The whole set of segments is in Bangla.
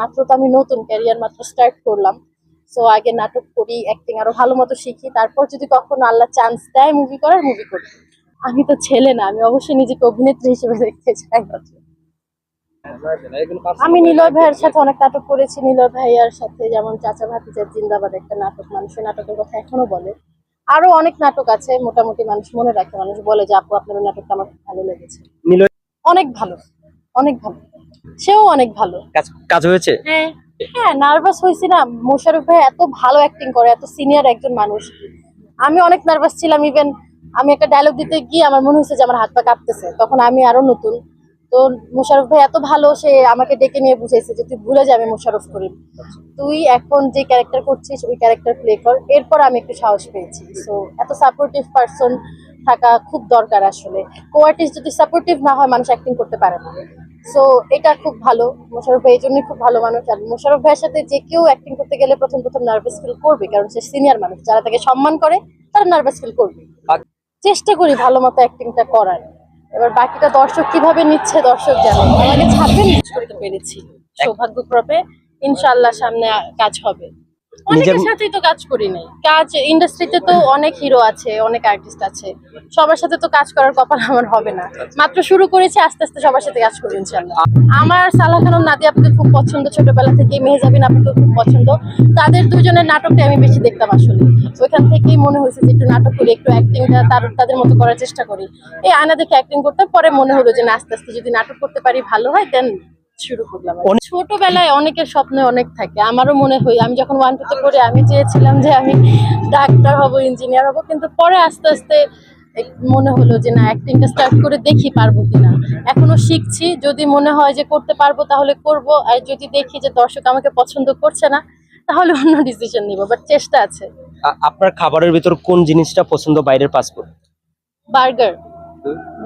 মাত্র তো আমি নতুন ক্যারিয়ার মাত্র স্টার্ট করলাম। সো আগে নাটক করি অ্যাক্টিং আরও ভালো মতো শিখি। তারপর যদি কখনো আল্লাহ চান্স দেয় মুভি করার মুভি করি। আমি তো ছেলে না আমি অবশ্যই নিজেকে অভিনেত্রী হিসেবে দেখতে চাই। আমি নিলয় ভাইয়ের সাথে অনেক নাটক করেছি। নিলয় ভাইয়ার সাথে যেমন চাচা ভাতিজার জিন্দাবাদ একটা নাটক মানুষের নাটকের কথা এখনও বলে। আরও অনেক নাটক আছে মোটামুটি মানুষ মনে রাখে। মানুষ বলে যে আপু আপনার নাটকটা আমার খুব ভালো লেগেছে। অনেক ভালো অনেক ভালো। সেও অনেক ভালো। কাজ হয়েছে? হ্যাঁ হ্যাঁ নার্ভাস হয়েছি না। মোশারফ ভাই এত ভালো অ্যাক্টিং করে এত সিনিয়র একজন মানুষ। আমি অনেক নার্ভাস ছিলাম ইভেন আমি একটা ডায়লগ দিতে গিয়ে আমার মনে হয়েছে যে আমার হাত পা কাঁপতেছে। তখন আমি আরও নতুন। তো মোশারফ ভাই এত ভালো সে আমাকে ডেকে নিয়ে বুঝাইছে যে তুই ভুলে যাবে মোশারফ করিম। তুই এখন যে ক্যারেক্টার করছিস ওই ক্যারেক্টার প্লে কর। এরপর আমি একটু সাহস পেয়েছি। সো এত সাপোর্টিভ পার্সন থাকা খুব দরকার আসলে। কো আর্টিস্ট যদি সাপোর্টিভ না হয় মানুষ অ্যাক্টিং করতে পারে না। সো এটা খুব ভালো। মোশারফ ভাই এই জন্যই খুব ভালো মানুষ। আর মোশারফ ভাইয়ের সাথে যে কেউ অ্যাক্টিং করতে গেলে প্রথম প্রথম নার্ভাস ফিল করবে কারণ সে সিনিয়র মানুষ। যারা তাকে সম্মান করে তারা নার্ভাস ফিল করবে। চেষ্টা করি ভালো মতো অ্যাক্টিংটা করার। এবার বাকিটা দর্শক কীভাবে নিচ্ছে দর্শক জানে আমাকে ছাপে নিচ করতে পেরেছি। সৌভাগ্যক্রমে ইনশাল্লাহ সামনে কাজ হবে। অনেকের সাথেই তো কাজ করি নাই। কাজ ইন্ডাস্ট্রিতে তো অনেক হিরো আছে, অনেক আর্টিস্ট আছে। সবার সাথে তো কাজ করার কপাল আমার হবে না। মাত্র শুরু করেছি, আস্তে আস্তে সবার সাথে কাজ ইনশাল্লাহ আমার সালাহ খানম নাদি আপুকে খুব পছন্দ, ছোটবেলা থেকে মেহজাবিন আপুকে খুব পছন্দ। তাদের দুজনের নাটকটা আমি বেশি দেখতাম আসলে। ওইখান থেকেই মনে হয়েছে যে একটু নাটক করি, একটু অ্যাক্টিংটা তার, তাদের মতো করার চেষ্টা করি। এই আয়না দেখে অ্যাক্টিং করতে পরে মনে হলো যে আস্তে আস্তে যদি নাটক করতে পারি, ভালো হয় দেন শুরু করলাম ছোটবেলায় অনেকের স্বপ্ন অনেক থাকে। আমারও মনে হয় আমি যখন ওয়ান টুতে পড়ি আমি চেয়েছিলাম যে আমি ডাক্তার হব ইঞ্জিনিয়ার হব কিন্তু পরে আস্তে আস্তে মনে হলো যে না অ্যাক্টিংটা স্টার্ট করে দেখি পারব কিনা। এখনও শিখছি যদি মনে হয় যে করতে পারব তাহলে করব। আর যদি দেখি যে দর্শক আমাকে পছন্দ করছে না তাহলে অন্য ডিসিশন নিব বাট চেষ্টা আছে। আপনার খাবারের ভিতর কোন জিনিসটা পছন্দ বাইরের পাসপোর্ট বার্গার।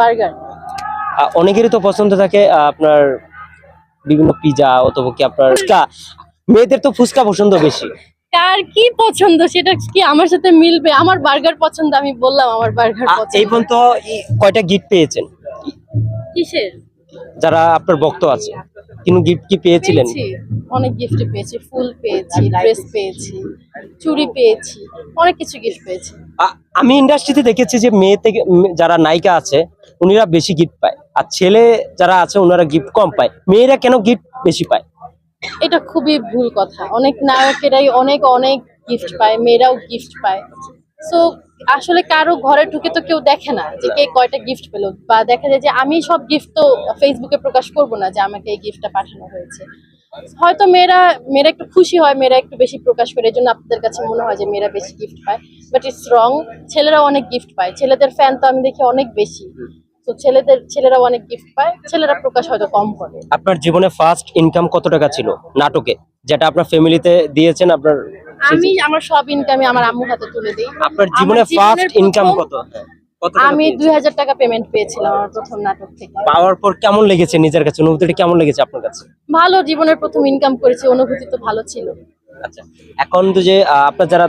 বার্গার। অনেকেরই তো পছন্দ থাকে আপনার বিভিন্ন পিজা অথবা কি আপনার ফুচকা? মেয়েদের তো ফুচকা পছন্দ বেশি। কার কি পছন্দ? সেটা কি আমার সাথে মিলবে? আমার বার্গার পছন্দ আমি বললাম আমার বার্গার পছন্দ। এই পর্যন্ত কয়টা গিফট পেয়েছেন? কিসের? যারা আপনার ভক্ত আছে কিন্তু গিফট কি পেয়েছিলেন? অনেক গিফট পেয়েছি। ফুল পেয়েছি ড্রেস পেয়েছি চুড়ি পেয়েছি অনেক কিছু গিফট পেয়েছি। আমি ইন্ডাস্ট্রিতে দেখেছি যে মেয়ে থেকে যারা নায়িকা আছে উনিরা বেশি গিফট পায়। আর ছেলে যারা আছে ওনারা গিফট কম পায়। মেয়েরা কেন গিফট বেশি পায়? এটা খুবই ভুল কথা। অনেক নায়কেরাই অনেক অনেক গিফট পায়, মেয়েরাও গিফট পায়। সো আসলে কারও ঘরে ঢুকে তো কেউ দেখে না যে কে কয়টা গিফট পেল। বা দেখা যায় যে আমি সব গিফট তো ফেসবুকে প্রকাশ করব না যে আমাকে এই গিফটটা পাঠানো হয়েছে। হয়তো মেয়েরা মেয়েরা একটু খুশি হয়, মেয়েরা একটু বেশি প্রকাশ করে। এই জন্য আপনাদের কাছে মনে হয় যে মেয়েরা বেশি গিফট পায়। বাট ইটস রং ছেলেরাও অনেক গিফট পায়। ছেলেদের ফ্যান তো আমি দেখি অনেক বেশি। তো ছেলেদের ছেলেরাও অনেক গিফট পায় ছেলেরা প্রকাশ হয়তো কম করে। আপনার জীবনে ফার্স্ট ইনকাম কত টাকা ছিল নাটকে? যেটা আপনার ফ্যামিলিতে দিয়েছেন আপনার আমি আমার সব ইনকামই আমার আম্মুর হাতে তুলে দিই। আপনার জীবনে ফার্স্ট ইনকাম কত? কত আমি দুই হাজার টাকা পেমেন্ট পেয়েছিলাম আমার প্রথম নাটক থেকে। পাওয়ার পর কেমন লেগেছে নিজের কাছে? অনুভূতিটা কেমন লেগেছে আপনার কাছে? ভালো জীবনের প্রথম ইনকাম করেছি অনুভূতি তো ভালো ছিল। আচ্ছা। এখন তো যে আপনার যারা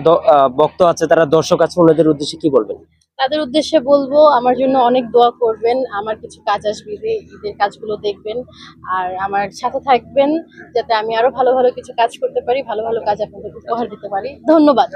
ভক্ত আছে তারা দর্শক আছে ওনাদের উদ্দেশ্যে কি বলবেন? তাদের উদ্দেশ্যে বলব আমার জন্য অনেক দোয়া করবেন আমার কিছু কাজ আসবে ঈদে, ঈদের কাজগুলো দেখবেন আর আমার সাথে থাকবেন যাতে আমি আরও ভালো ভালো কিছু কাজ করতে পারি ভালো ভালো কাজ আপনাদের উপহার দিতে পারি। ধন্যবাদ।